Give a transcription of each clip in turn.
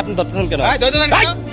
আপনি ধরতেছেন কেন?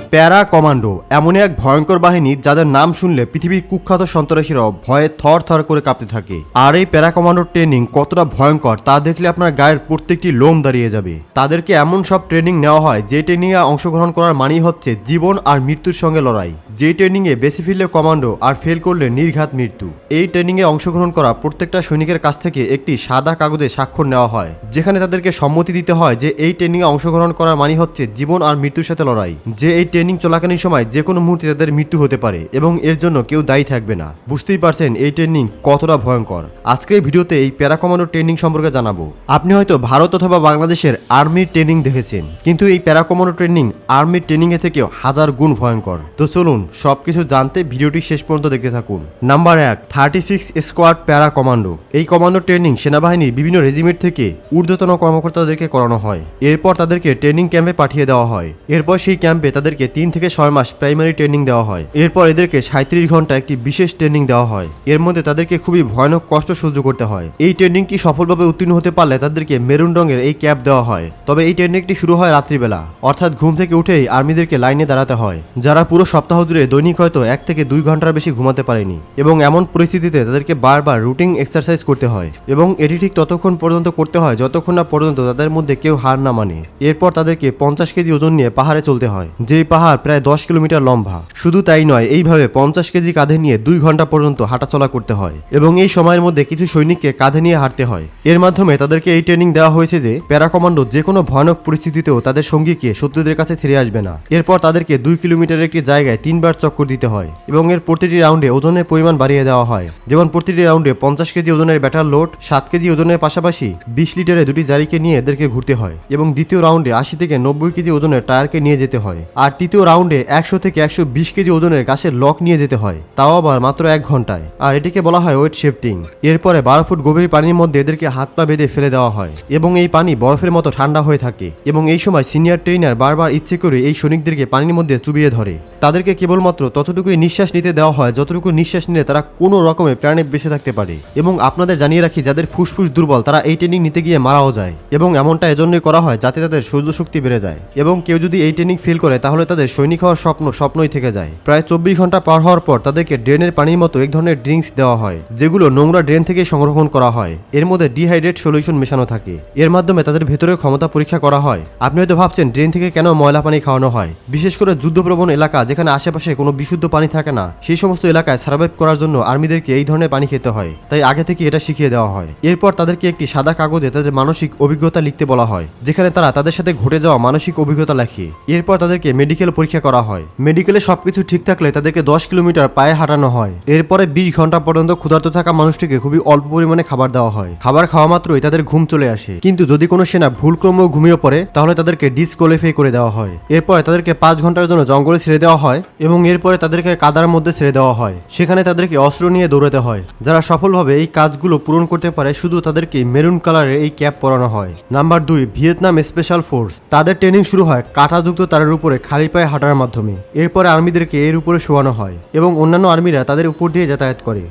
Para commando এমন এক ভয়ঙ্কর বাহিনী যাদের নাম শুনলে পৃথিবীর কুখ্যাত সন্ত্রাসীরাও ভয়ে থর থর করে কাঁপতে থাকে। আর এই প্যারা কমান্ডোর ট্রেনিং কতটা ভয়ঙ্কর তা দেখলে আপনার গায়ের প্রত্যেকটি লোম দাঁড়িয়ে যাবে। তাদেরকে এমন সব ট্রেনিং নেওয়া হয় যে ট্রেনিংয়ে অংশগ্রহণ করার মানেই হচ্ছে জীবন আর মৃত্যুর সঙ্গে লড়াই। যে ট্রেনিংয়ে বেশি ফিরলে কমান্ডো আর ফেল করলে নির্ঘাত মৃত্যু। এই ট্রেনিংয়ে অংশগ্রহণ করা প্রত্যেকটা সৈনিকের কাছ থেকে একটি সাদা কাগজে স্বাক্ষর নেওয়া হয়, যেখানে তাদেরকে সম্মতি দিতে হয় যে এই ট্রেনিংয়ে অংশগ্রহণ করার মানে হচ্ছে জীবন আর মৃত্যুর সাথে লড়াই, যে এই ট্রেনিং চলাকালীন সময় যে কোনো মুহূর্তে তাদের মৃত্যু হতে পারে এবং এর জন্য কেউ দায়ী থাকবে না। বুঝতেই পারছেন এই ট্রেনিং কতটা ভয়ঙ্কর। আজকের ভিডিওতে এই প্যারা কমান্ডো ট্রেনিং সম্পর্কে জানাব। আপনি হয়তো ভারত অথবা বাংলাদেশের আর্মির ট্রেনিং দেখেছেন, কিন্তু এই প্যারা কমান্ডো ট্রেনিং আর্মির ট্রেনিংয়ে থেকেও হাজার গুণ ভয়ঙ্কর। তো চলুন সবকিছু জানতে ভিডিওটি শেষ পর্যন্ত দেখতে থাকুন। নাম্বার এক thirty six squad para commando এই কমান্ডো ট্রেনিং সেনাবাহিনীর বিভিন্ন রেজিমেন্ট থেকে ঊর্ধ্বতন কর্মকর্তাদেরকে করানো হয়। এরপর তাদেরকে ট্রেনিং ক্যাম্পে পাঠিয়ে দেওয়া হয়। এরপর সেই ক্যাম্পে তাদেরকে তিন থেকে ছয় মাস প্রাইমারি ট্রেনিং দেওয়া হয়। এরপর এদেরকে সাঁত্রিশ ঘণ্টা একটি বিশেষ ট্রেনিং দেওয়া হয়। এর মধ্যে তাদেরকে খুবই ভয়ানক কষ্ট সহ্য করতে হয়। এই ট্রেনিংটি সফলভাবে উত্তীর্ণ হতে পারলে তাদেরকে মেরুন রঙের এই ক্যাপ দেওয়া হয়। তবে এই ট্রেনিংটি শুরু হয় রাত্রিবেলা। অর্থাৎ ঘুম থেকে উঠেই আর্মিদেরকে লাইনে দাঁড়াতে হয়, যারা পুরো সপ্তাহ জুড়ে দৈনিক হয়তো এক থেকে দুই ঘণ্টার বেশি ঘুমাতে পারেনি এবং এমন পরিস্থিতিতে তাদেরকে বারবার রুটিন এক্সারসাইজ করতে হয় এবং এটি ঠিক ততক্ষণ পর্যন্ত করতে হয় যতক্ষণ না পর্যন্ত তাদের মধ্যে কেউ হার না মানে। এরপর তাদেরকে পঞ্চাশ কেজি ওজন নিয়ে পাহাড়ে চলতে হয়, যেই পাহাড় প্রায় দশ কিলোমিটার লম্বা। শুধু তাই নয়, এইভাবে পঞ্চাশ কেজি কাঁধে নিয়ে দুই ঘণ্টা পর্যন্ত হাঁটাচলা করতে হয় এবং এই সময়ের মধ্যে কিছু সৈনিককে কাঁধে নিয়ে হাঁটতে হয়। এর মাধ্যমে তাদেরকে এই ট্রেনিং দেওয়া হয়েছে যে প্যারা কমান্ডো যে কোনো ভয়ানক পরিস্থিতিতেও তাদের সঙ্গীকে শত্রুদের কাছে ফিরে আসবে না। এরপর তাদেরকে দুই কিলোমিটারের একটি জায়গায় তিনবার চক্কর দিতে হয় এবং এর প্রতিটি রাউন্ডে ওজনের পরিমাণ বাড়িয়ে দেওয়া হয়। যেমন প্রতিটি রাউন্ডে পঞ্চাশ কেজি ওজনের ব্যাটার লোড, সাত কেজি ওজনের পাশাপাশি বিশ লিটারে দুটি জারিকে নিয়ে এদেরকে ঘুরতে হয় এবং দ্বিতীয় রাউন্ডে আশি থেকে নব্বই কেজি ওজনের টায়ারকে নিয়ে যেতে হয়। আর তৃতীয় রাউন্ডে একশো থেকে একশো বিশ কেজি ওজনের গাছের লক নিয়ে যেতে হয়, তাও আবার মাত্র এক ঘন্টায়। আর এটিকে বলা হয় ওয়েট শিফটিং। এরপরে বারো ফুট গভীর পানির মধ্যে এদেরকে হাত পা বেঁধে ফেলে দেওয়া হয় এবং এই পানি বরফের মতো ঠান্ডা হয়ে থাকে এবং এই সময় সিনিয়র ট্রেনার বারবার ইচ্ছে করে এই সৈনিকদেরকে পানির মধ্যে চুবিয়ে ধরে। তাদেরকে কেবলমাত্র ততটুকুই নিঃশ্বাস নিতে দেওয়া হয় যতটুকু নিঃশ্বাস নিলে তারা কোনো রকমে প্রাণে বেঁচে থাকতে পারে। এবং আপনাদের জানিয়ে রাখি, যাদের ফুসফুস দুর্বল, তারা এই ট্রেনিং নিতে গিয়ে মারাও যায়। এবং এমনটা এজন্যই করা হয় যাতে তাদের সহ্য শক্তি বেড়ে যায়। এবং কেউ যদি এই ট্রেনিং ফেল করে, তাহলে তাদের সৈনিক হওয়ার স্বপ্ন স্বপ্নই থেকে যায়। প্রায় চব্বিশ ঘণ্টা পার হওয়ার পর তাদেরকে ড্রেনের পানির মতো এক ধরনের ড্রিঙ্কস দেওয়া হয়, যেগুলো নোংরা ড্রেন থেকে সংরক্ষণ করা হয়। এর মধ্যে ডিহাইড্রেট সলিউশন মেশানো থাকে। এর মাধ্যমে তাদের ভেতরে ক্ষমতা পরীক্ষা করা হয়। আপনি হয়তো ভাবছেন ড্রেন থেকে কেন ময়লা পানি খাওয়ানো হয়? বিশেষ করে যুদ্ধপ্রবণ এলাকা যেখানে আশেপাশে কোনো বিশুদ্ধ পানি থাকে না, সেই সমস্ত এলাকায় সার্ভাইভ করার জন্য আর্মিদেরকে এই ধরনের পানি খেতে হয়। তাই আগে থেকে এটা শিখিয়ে দেওয়া হয়। এরপর তাদেরকে একটি সাদা কাগজে তাদের মানসিক অভিজ্ঞতা লিখতে বলা হয়, যেখানে তারা তাদের সাথে ঘটে যাওয়া মানসিক অভিজ্ঞতা লেখে। এরপর তাদেরকে মেডিকেল পরীক্ষা করা হয়। মেডিকেলে সবকিছু ঠিক থাকলে তাদেরকে দশ কিলোমিটার পায়ে হাঁটানো হয়। এরপরে বিশ ঘণ্টা পর্যন্ত ক্ষুধার্ত থাকা মানুষটিকে খুবই অল্প পরিমাণে খাবার দেওয়া হয়। খাবার খাওয়া মাত্রই তাদের ঘুম চলে আসে। কিন্তু যদি কোনো সেনা ভুলক্রমেও ঘুমিয়ে পড়ে, তাহলে তাদেরকে ডিসকোয়ালিফাই করে দেওয়া হয়। এরপরে তাদেরকে পাঁচ ঘণ্টার জন্য জঙ্গলে ছেড়ে দেওয়া হয়। এবং এরপরে তাদেরকে কাদার মধ্যে ছেড়ে দেওয়া হয়। সেখানে তাদেরকে অস্ত্র নিয়ে দৌড়াতে হয়। যারা সফলভাবে এই কাজগুলো পূরণ করতে পারে, শুধু তাদেরকে মেরুন কালারের এই ক্যাপ পরানো হয়। নাম্বার দুই, ভিয়েতনাম স্পেশাল ফোর্স। তাদের ট্রেনিং শুরু হয় কাঁটাযুক্ত তারের উপরে খালি পায়ে হাঁটার মাধ্যমে। এরপরে আর্মিদেরকে এর উপরে শোয়ানো হয় এবং অন্যান্য আর্মিরা তাদের উপর দিয়ে যাতায়াত করে।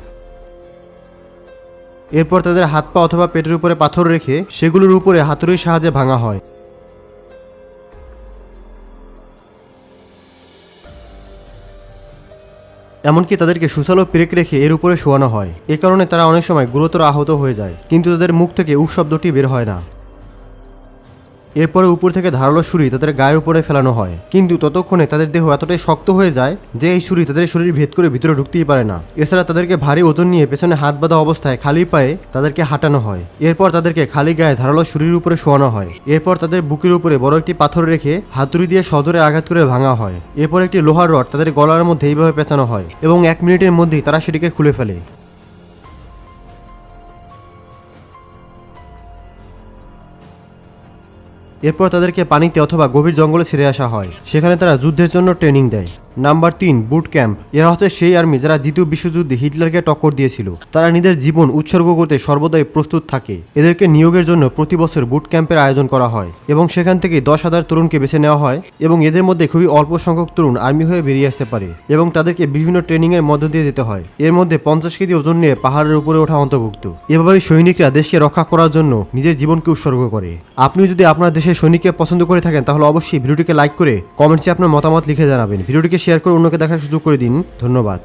এরপর তাদের হাত পা অথবা পেটের উপরে পাথর রেখে সেগুলোর উপরে হাতুড়ির সাহায্যে ভাঙা হয়। এমনকি তাদেরকে সুসালো পেরেক রেখে এর উপরে শোয়ানো হয়। এ কারণে তারা অনেক সময় গুরুতর আহত হয়ে যায়, কিন্তু তাদের মুখ থেকে উক শব্দটি বের হয় না। এরপরে উপর থেকে ধারালো ছুরি তাদের গায়ের উপরে ফেলানো হয়। কিন্তু ততক্ষণে তাদের দেহ এতটাই শক্ত হয়ে যায় যে এই ছুরি তাদের শরীর ভেদ করে ভিতরে ঢুকতেই পারে না। এছাড়া তাদেরকে ভারী ওজন নিয়ে পেছনে হাত বাঁধা অবস্থায় খালি পায়ে তাদেরকে হাঁটানো হয়। এরপর তাদেরকে খালি গায়ে ধারালো ছুরির উপরে শোয়ানো হয়। এরপর তাদের বুকের উপরে বড় একটি পাথর রেখে হাতুড়ি দিয়ে সদরে আঘাত করে ভাঙা হয়। এরপর একটি লোহার রড তাদের গলার মধ্যে এইভাবে পেঁচানো হয় এবং এক মিনিটের মধ্যেই তারা সেটিকে খুলে ফেলে। এরপর তাদেরকে পানিতে অথবা গভীর জঙ্গলে ছেড়ে আসা হয়। সেখানে তারা যুদ্ধের জন্য ট্রেনিং দেয়। নাম্বার তিন বুট ক্যাম্প এরা হচ্ছে সেই আর্মি যারা দ্বিতীয় বিশ্বযুদ্ধে হিটলারকে টক্কর দিয়েছিল। তারা নিজের জীবন উৎসর্গ করতে সর্বদাই প্রস্তুত থাকে। এদেরকে নিয়োগের জন্য প্রতি বছর বুট ক্যাম্পের আয়োজন করা হয় এবং সেখান থেকে দশ হাজার তরুণকে বেছে নেওয়া হয় এবং এদের মধ্যে খুবই অল্প সংখ্যক তরুণ আর্মি হয়ে বেরিয়ে আসতে পারে এবং তাদেরকে বিভিন্ন ট্রেনিংয়ের মধ্য দিয়ে যেতে হয়। এর মধ্যে পঞ্চাশ কেজি ওজন নিয়ে পাহাড়ের উপরে ওঠা অন্তর্ভুক্ত। এভাবেই সৈনিকরা দেশকে রক্ষা করার জন্য নিজের জীবনকে উৎসর্গ করে। আপনি যদি আপনার দেশের সৈনিককে পছন্দ করে থাকেন, তাহলে অবশ্যই ভিডিওটিকে লাইক করে কমেন্টসে আপনার মতামত লিখে জানাবেন। ভিডিওটিকে শেয়ার করে অন্যকে দেখার সুযোগ করে দিন। ধন্যবাদ।